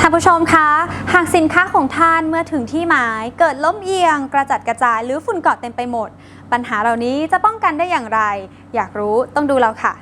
ท่านผู้ชมคะ หากสินค้าของท่านเมื่อถึงที่หมาย เกิดล้มเอียง กระจัดกระจายหรือฝุ่นเกาะเต็มไปหมด ปัญหาเหล่านี้จะป้องกันได้อย่างไร อยากรู้ต้องดูเราค่ะ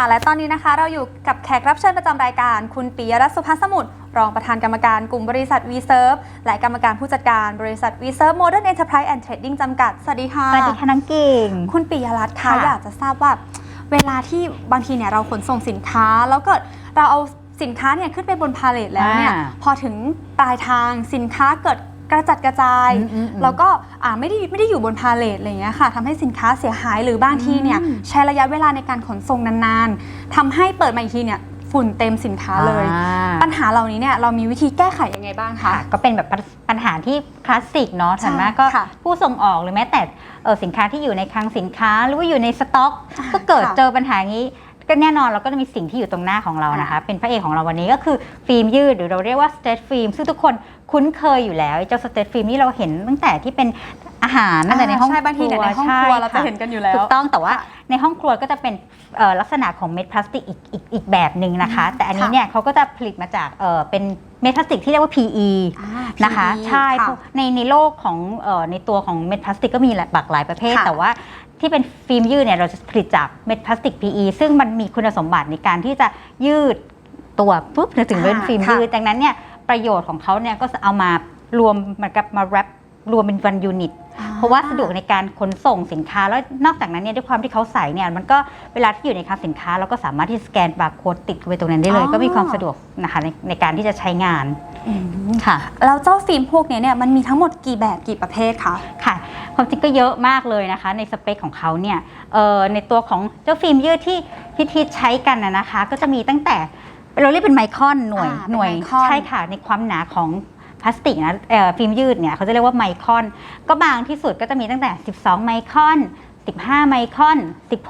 ค่ะ และตอนนี้นะคะเราอยู่กับแขกรับเชิญประจำรายการ คุณปิยรัตน์สุภาสมุทรรองประธานกรรมการกลุ่มบริษัท v s e r v e และกรรมการผู้จัดการบริษัท v s e r v e Modern Enterprise and Trading จำกัด สวัสดีค่ะ สวัสดีค่ะน้องกิ่ง คุณปิยรัตน์คะค่ะ อยากจะทราบว่าเวลาที่บางทีเนี่ยเราขนส่งสินค้า แล้วก็เราเอาสินค้าเนี่ยขึ้นไปบนพาเลทแล้วเนี่ยอ่า พอถึงปลายทางสินค้าเกิด กระจัดกระจาย อืมอืมอืมแล้วก็อ่าไม่ได้ไม่ได้อยู่บนพาเลทอะไรอย่างเงี้ยค่ะทำให้สินค้าเสียหายหรือบางทีเนี่ยอืมใช้ระยะเวลาในการขนส่งนานๆทำให้เปิดมาอีกทีเนี่ยฝุ่นเต็มสินค้าเลย อ่า ปัญหาเหล่านี้เนี่ยเรามีวิธีแก้ไขยังไงบ้างคะค่ะก็เป็นแบบปัญปัญหาที่คลาสสิกเนาะใช่ส่วนมากก็ค่ะผู้ส่งออกหรือแม้แต่เอ่อสินค้าที่อยู่ในคลังสินค้า หรือว่าอยู่ในสต็อก อ่าก็เกิดค่ะเจอปัญหาอย่างนี้ ก็แน่นอนเราก็จะมีสิ่งที่อยู่ตรงหน้าของเรานะคะ เป็นพระเอกของเราวันนี้ก็คือฟิล์มยืดหรือเราเรียกว่าสเตทฟิล์มซึ่งทุกคนคุ้นเคยอยู่แล้วไอ้เจ้าสเตทฟิล์มนี่เราเห็นตั้งแต่ที่เป็นอาหารตั้งแต่ในห้องใช่บางทีเนี่ยในห้องครัวเราจะเห็นกันอยู่แล้วถูกต้องแต่ว่าค่ะในห้องครัวก็จะเป็นเอ่อลักษณะของเม็ดพลาสติกอีกอีกอีกแบบหนึ่งนะคะอืมแต่อันนี้ค่ะเนี่ยเขาก็จะผลิตมาจากเอ่อเป็นเม็ดพลาสติกที่เรียกว่า PE อ่านะคะ PE ใช่ค่ะพวกในในโลกของเอ่อในตัวของเม็ดพลาสติกก็มีหลายหลากหลายประเภทค่ะแต่ว่า ที่เป็นฟิล์มยืดเนี่ยเราจะผลิตจากเม็ดพลาสติก PE ซึ่งมันมีคุณสมบัติในการที่จะยืดตัวปุ๊บถึงเป็นอ่าฟิล์มค่ะยืดดังนั้นเนี่ยประโยชน์ของเขาเนี่ยก็จะเอามารวมเหมันกับมาแรปรวมเป็นวันยูนิต เพราะว่าสะดวกในการขนส่งสินค้าแล้วนอกจากนั้นเนี่ยด้วยความที่เขาใส่เนี่ยมันก็เวลาที่อยู่ในคลังสินค้า เราก็สามารถที่จะสแกนบาร์โค้ดติดไว้ตรงนั้นได้เลยอ๋อก็มีความสะดวกนะคะในในการที่จะใช้งานอืมค่ะแล้วเจ้าฟิล์มพวกเนี้ยเนี่ยมันมีทั้งหมดกี่แบบกี่ประเภทคะค่ะ ความจริงก็เยอะมากเลยนะคะ ในสเปคของเขาเนี่ยเอ่อในตัวของเจ้าฟิล์มยืดที่ที่ที่ใช้กันนะนะคะ ก็จะมีตั้งแต่เราเรียกเป็นไมครอนหน่วยอ่าเป็นหน่วยไมครอน ใช่ค่ะในความหนาของพลาสติกนะเอ่อฟิล์มยืดเนี่ยเขาจะเรียกว่าไมครอน ก็บางที่สุดก็จะมีตั้งแต่ 12 ไมครอน 15 ไมครอน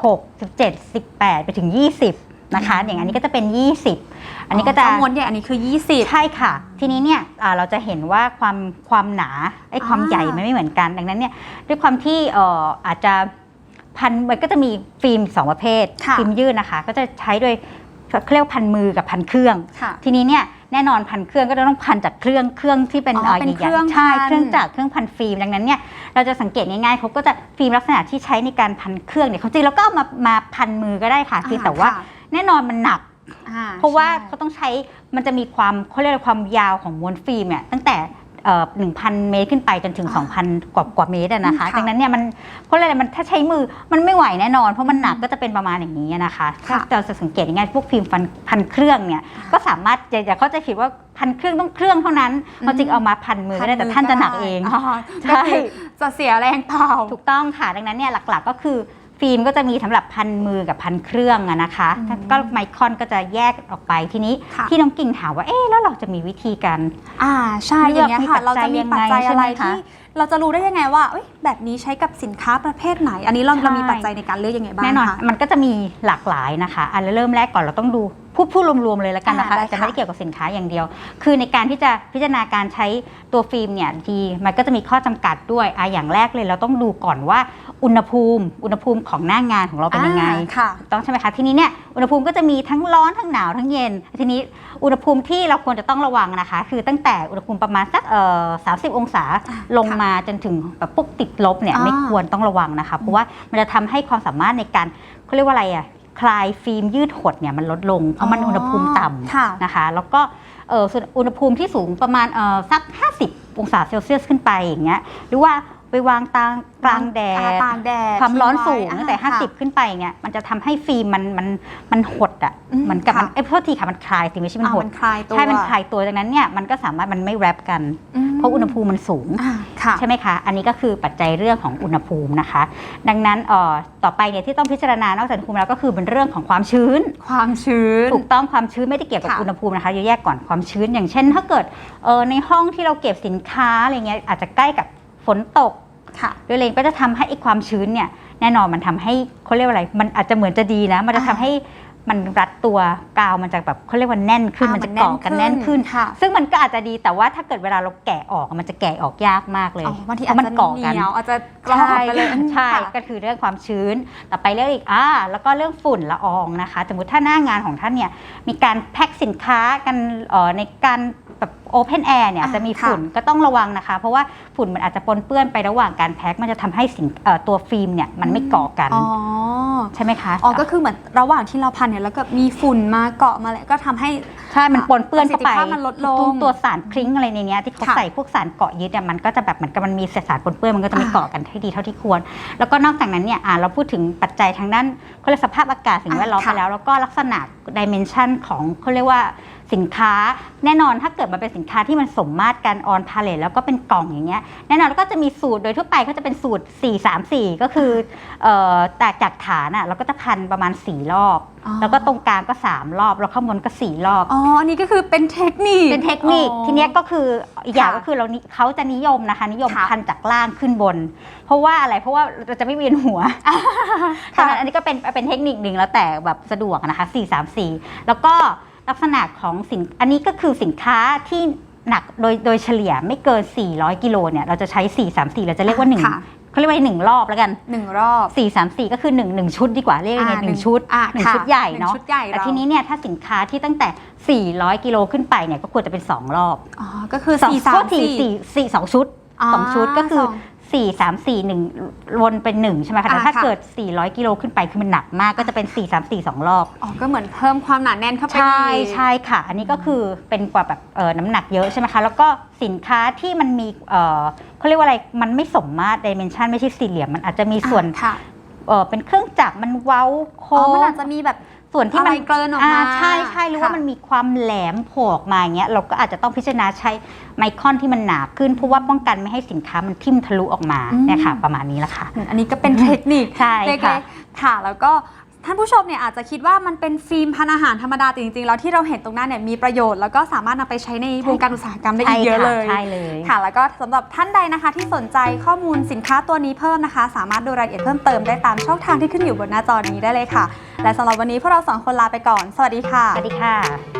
16 17 18 ไปถึง 20 นะคะ อย่างอันนี้ก็จะเป็น 20 อันนี้ก็จะเจ้าม้วนใหญ่อันนี้คือ 20 ใช่ค่ะ ทีนี้เนี่ยอ่าเราจะเห็นว่าความความหนาไอ้ความอ่าใหญ่มันไม่เหมือนกัน ดังนั้นเนี่ยด้วยความที่เอ่ออาจจะพันมันก็จะมีฟิล์มสองประเภทค่ะฟิล์มยืดนะคะ ก็จะใช้โดยเขาเรียกว่าพันมือกับพันเครื่องค่ะทีนี้เนี่ยแน่นอนพันเครื่องก็จะต้องพันจากเครื่องเครื่องที่เป็นอ๋อเป็นใหญ่ๆเครื่องใช่พันเครื่องจักรเครื่องพันฟิล์มดังนั้นเนี่ยเราจะสังเกตง่ายๆเขาก็จะฟิล์มลักษณะที่ใช้ในการพันเครื่องเนี่ยเขาจริงเราก็เอามามาพันมือก็ได้ค่ะเพียงแต่ว่าค่ะแน่นอนมันหนัก อ่เพราะว่าใช่ เขาต้องใช้มันจะมีความเขาเรียกว่าความยาวของม้วนฟิล์มเนี่ยตั้งแต่หนึ่งพันเมตรขึ้นไปจนถึง อ่า2,000 กว่ากว่าเมตรอะนะคะค่ะดังนั้นเนี่ยมันเพราะอะไรมันถ้าใช้มือมันไม่ไหวแน่นอน เพราะมันหนักก็จะเป็นประมาณอย่างนี้นะคะถ้าค่ะเราจะสังเกตง่ายๆพวกฟิล์มฟันพันเครื่องเนี่ยก็สามารถอย่าอย่าเขาใจะคิดว่าพันเครื่องต้องเครื่องเท่านั้นเขาจริงเอามาพันมือก็ได้แต่ท่านจะหนักเองอ๋อใช่ ก็คือจะเสียแรงเปล่า ถูกต้องค่ะดังนั้นเนี่ยหลักๆก็คือ ฟิล์มก็จะมีสำหรับพันมือกับพันเครื่องอะนะคะอืมก็ไมครอนก็จะแยกออกไปทีนี้ค่ะ ที่น้องกิ่งถามว่าเอ๊ะแล้วเราจะมีวิธีการ อ่าใช่เลืออกย่างเงี้ยมีค่ะปัจจัยเราจะมีปัจจัยยังไงอะไรใช่ไหมคะ ที่เราจะรู้ได้ยังไงว่าเอ้ยแบบนี้ใช้กับสินค้าประเภทไหน อันนี้เราใช่เรามีปัจจัยในการเลือกยังไงบ้างแน่นอนคะ มันก็จะมีหลากหลายนะคะอันเริ่มแรกก่อนเราต้องดู พูดพูดรวมๆเลยแล้วกันนะคะอ่าได้จะค่ะไม่ได้เกี่ยวกับสินค้าอย่างเดียว คือในการที่จะพิจารณาการใช้ตัวฟิล์มเนี่ยทีมันก็จะมีข้อจำกัดด้วยอะอย่างแรกเลยเราต้องดูก่อนว่าอุณหภูมิ อุณหภูมิของหน้างานของเราเป็นยังไง อ่าค่ะ ถูกต้องใช่ไหมคะทีนี้เนี่ยอุณหภูมิก็จะมีทั้งร้อนทั้งหนาวทั้งเย็น ทีนี้อุณหภูมิที่เราควรจะต้องระวังนะคะ คือตั้งแต่อุณหภูมิประมาณสักเอ่อสาองศาอ่าลงค่ะมาจนถึงแบบปุ๊บติดลบเนี่ยอ่า ไม่ควรต้องระวังนะคะ เพราะว่ามันจะทำให้ความสามารถในการเขาเรียกว่าอะไรอะ คลายฟิล์มยืดหดเนี่ยมันลดลง เพราะมันอุณหภูมิต่ำค่ะนะคะ แล้วก็เอ่อส่วนอุณหภูมิที่สูงประมาณเอ่อสัก 50 องศาเซลเซียสขึ้นไปอย่างเงี้ยหรือว่า ไปวางตางกลางแดอ่ดตากแดดความร้อนสูงทิ้ไว้ตั้งแต่ อ่าค่ะ 50 ขึ้นไปเนี่ยมันจะทำให้ฟิล์มมันมันมันหดอะอืมเหมือนกับมันค่ะ เอ้ยโทษทีค่ะมันคลายสิไม่ใช่มันอ่าหดมันคลายตัวใช่มันคลายตัวดังนั้นเนี่ยมันก็สามารถมันไม่แรปกันอืมเพราะอุณหภูมิมันสูง อ่าค่ะ ใช่ไหมคะ อันนี้ก็คือปัจจัยเรื่องของอุณหภูมินะคะ ดังนั้นเอ่อต่อไปเนี่ยที่ต้องพิจารณานอกจากอุณหภูมิแล้วก็คือเป็นเรื่องของความชื้น ความชื้น ถูกต้องความชื้นไม่ได้เกี่ยวกับค่ะอุณหภูมินะคะแยกก่อนความชื้น อย่างเช่น ถ้าเกิดเอ่อในห้องที่เราเก็บสินค้าอะไรเงี้ยอาจจะใกล้กับฝ นตกค่ะด้วยเลยก็จะทำให้ไอ้ความชื้นเนี่ยแน่นอนมันทำให้เขาเรียกว่าอะไร มันอาจจะเหมือนจะดีนะ มันจะทำอ่าให้มันรัดตัวกาวมันจะแบบเขาเรียกว่าแน่นขึ้นอ่ามันจะมันแน่นเกาะกันแน่นขึ้นค่ะซึ่งมันก็อาจจะดีแต่ว่าถ้าเกิดเวลาเราแกะออกมันจะแกะออกยากมากเลยอ๋อบางทีเพอาจราะมันจะเกาะเหกันนียวอาจจะกรอบไปเลยใช่ค่ะก็คือเรื่องความชื้นต่อไปเรื่องอีกอ่าแล้วก็เรื่องฝุ่นละอองนะคะ สมมติถ้าหน้างานของท่านเนี่ยมีการแพ็คสินค้ากันเอ่อในการ แบบโอเพนแอร์เนี่ยอ่าจะมีค่ะฝุ่นก็ต้องระวังนะคะ เพราะว่าฝุ่นมันอาจจะปนเปื้อนไประหว่างการแพ็คมันจะทำให้สินเอ่อตัวฟิล์มเนี่ยมันไม่เกาะกัน อ๋อใช่ไหมคะอ๋อก็คือเหมือนระหว่างที่เราพันเนี่ยแล้วก็มีฝุ่นมาเกาะมาแล้วก็ทำให้ ใช่มันปนเปื้อนเข้าไปประสิทธิภาพมันลดลงทุกตัวสารคลิ้งอะไรในเนี้ยที่เขาค่ะใส่พวกสารเกาะยึดเนี่ยมันก็จะแบบเหมือนกับมันมีสารปนเปื้อนมันก็จะไม่อ่า เกาะกันให้ดีเท่าที่ควร แล้วก็นอกจากนั้นเนี่ยอ่าเราพูดถึงปัจจัยทางด้านเขาเรียกสภาพอากาศสิ่งแวดล้อมอ่าไปค่ะแล้ว แล้วก็ลักษณะดิเมนชันของเขาเรียกว่า สินค้าแน่นอนถ้าเกิดมันเป็นสินค้าที่มันสมมาตรกันออนพาเลตแล้วก็เป็นกล่องอย่างเงี้ยแน่นอนแล้วก็จะมีสูตรโดยทั่วไปก็จะเป็นสูตร 4 3 4 ก็คือเอ่อแตกจากฐานอะเราก็จะพันประมาณ 4 รอบอ๋อแล้วก็ตรงกลางก็ 3 รอบ แล้วข้างบนก็ 4 รอบอ๋ออันนี้ก็คือเป็นเทคนิคเป็นเทคนิคอ๋อทีเนี้ยก็คืออีกอย่างค่ะก็คือเรานิเขาจะนิยมนะคะ นิยมค่ะพันจากล่างขึ้นบน เพราะว่าอะไรเพราะว่าเราจะไม่เวียนหัวค่ะดังนั้นอันนี้ก็เป็นเป็นเทคนิคหนึ่งแล้วแต่แบบสะดวกนะคะ4 3 4 แล้วก็ ลักษณะของสินอันนี้ก็คือสินค้าที่หนักโดยโดยเฉลี่ยไม่เกิน 400 กิโลเนี่ยเราจะใช้ 4 3 4 เราจะเรียกว่าหนึ่งค่ะเขาเรียกว่าหนึ่งรอบแล้วกันหนึ่งรอบ4 3 4ก็คือ1 1ชุดดีกว่าเรียกยังไงอ่าหนึ่งชุดอ่าหนึ่งค่ะชุดใหญ่หนึ่งเนาะชุดใหญ่แต่เราทีนี้เนี่ยถ้าสินค้าที่ตั้งแต่ 400 กิโลขึ้นไปเนี่ยก็ควรจะเป็น 2 รอบอ๋อก็คือสองสี่สาโทมษทีสี่สี่สี่สองชุดสองชุดก็คือ สงสี่สามสี่หนึ่งวนเป็นหนึ่งใช่ไหมคะแต่อ่าถ้าค่ะ เกิด 400 กิโลขึ้นไปคือมันหนักมากก็จะเป็น 4 3 4 2 รอบ อ๋อก็เหมือนเพิ่มความหนาแน่นเข้าไปใช่อีก ใช่ค่ะ อันนี้ก็คือเป็นกว่าแบบเออน้ำหนักเยอะใช่ไหมคะ แล้วก็สินค้าที่มันมีเออเขาเรียกว่าอะไรมันไม่สมมาตรดิเมนชันไม่ใช่สี่เหลี่ยม มันอาจจะมีส่วนอะค่ะเออเป็นเครื่องจักรมันเว้าโค้อ๋องมันอาจจะมีแบบ ส่วนที่อะไรมันเกินออกมาใช่ใช่หรือว่าค่ะ มันมีความแหลมโผล่ออกมาอย่างเงี้ยเราก็อาจจะต้องพิจารณาใช้ไมคอนที่มันหนาขึ้นเพราะว่าป้องกันไม่ให้สินค้ามันทิ่มทะลุออกมาอืม เนี่ยค่ะ ประมาณนี้ละค่ะ อันนี้ก็เป็นเทคนิคใช่เล็ค่ะกๆค่ะ แล้วก็ ท่านผู้ชมเนี่ยอาจจะคิดว่ามันเป็นฟิล์มพันอาหารธรรมดาแต่จริงๆ แล้วที่เราเห็นตรงหน้าเนี่ยมีประโยชน์แล้วก็สามารถนำไปใช้ในวงการอุตสาหกรรมได้อีกเยอะเลยใช่เลยค่ะ แล้วก็สำหรับท่านใดนะคะ ที่สนใจข้อมูลสินค้าตัวนี้เพิ่มนะคะ สามารถดูรายละเอียดเพิ่มเติมได้ตามช่องทางที่ขึ้นอยู่บนหน้าจอนี้ได้เลยค่ะ และสำหรับวันนี้พวกเราสองคนลาไปก่อน สวัสดีค่ะสวัสดีค่ะเดี๋ยว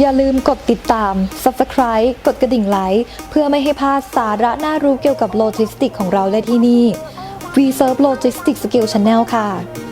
อย่าลืมกดติดตาม Subscribe กดกระดิ่งไลค์เพื่อไม่ให้พลาดสาระน่ารู้เกี่ยวกับโลจิสติกของเราได้ที่นี่ We Serve Logistics Skill Channel ค่ะ